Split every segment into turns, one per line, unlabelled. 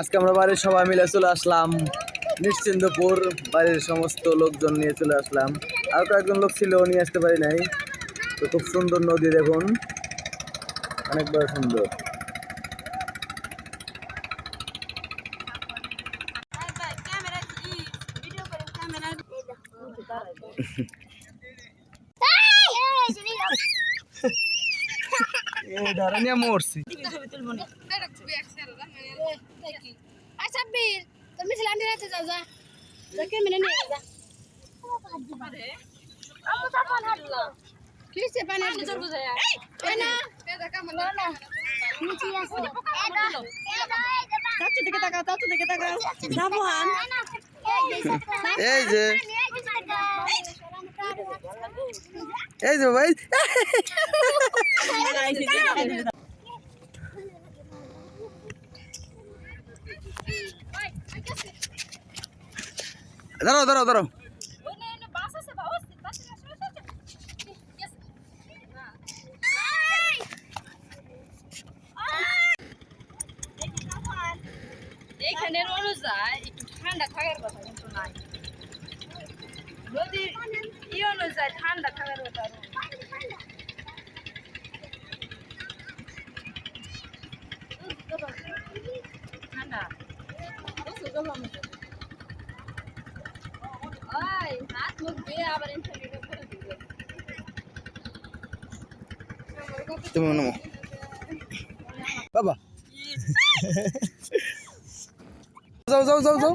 আজকে আমরা বাড়ির সবাই মিলে চলে আসলাম। নিশ্চিন্দপুর বাড়ির সমস্ত লোকজন নিয়ে চলে আসলাম। আর কয়েকজন লোক ছিল নিয়ে আসতে পারি নাই। তো খুব সুন্দর নদী দেখুন। অনেক বড় সুন্দর। এই ধরে নিয়ে মরছি
আর সাব্বির তুমি সিলান্ডি রাতে যাও যা। যাকে মেনে নিয়ে যা। কি পানি আর জোর বুঝায়া এই না। না না। নিচে আছে। চাচু দিকে তাকাও চাচু দিকে তাকাও। যাব হান
এই যে এই যে ভাই। দাঁড়াও দাঁড়াও দাঁড়াও
এইখানের অনুযায়ী ঠান্ডা থাকার কথা কিন্তু নাই। অনুযায়ী ঠান্ডা থাকার কথা। ঠান্ডা।
তুমি নামো। বাবা। যাও যাও যাও যাও।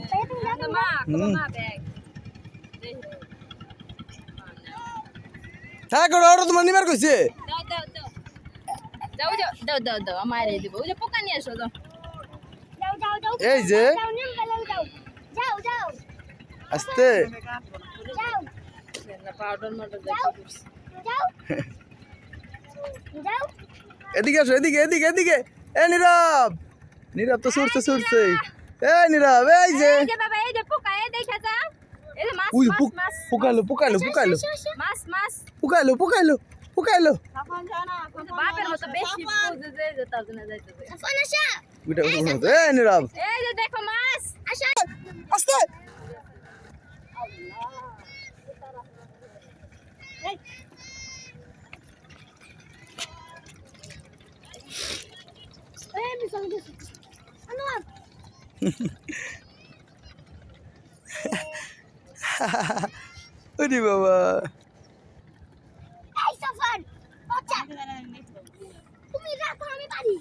হ্যাঁ করো ওটা তোমার কইছে।
এই যে
আস্তে। এদিকে আসো এদিকে এদিকে এদিকে। এ নীরব। নীরব তো সুরছে সুরছে এ নীরব এই যে। উই
পোকালো পোকালো
পোকালো। পোকালো
পোকালো পোকালো। নীরব।
আস্তে।
ওরে
বাবা।
এই সফর আচ্ছা তুমি রাখো
আমি বাড়ি।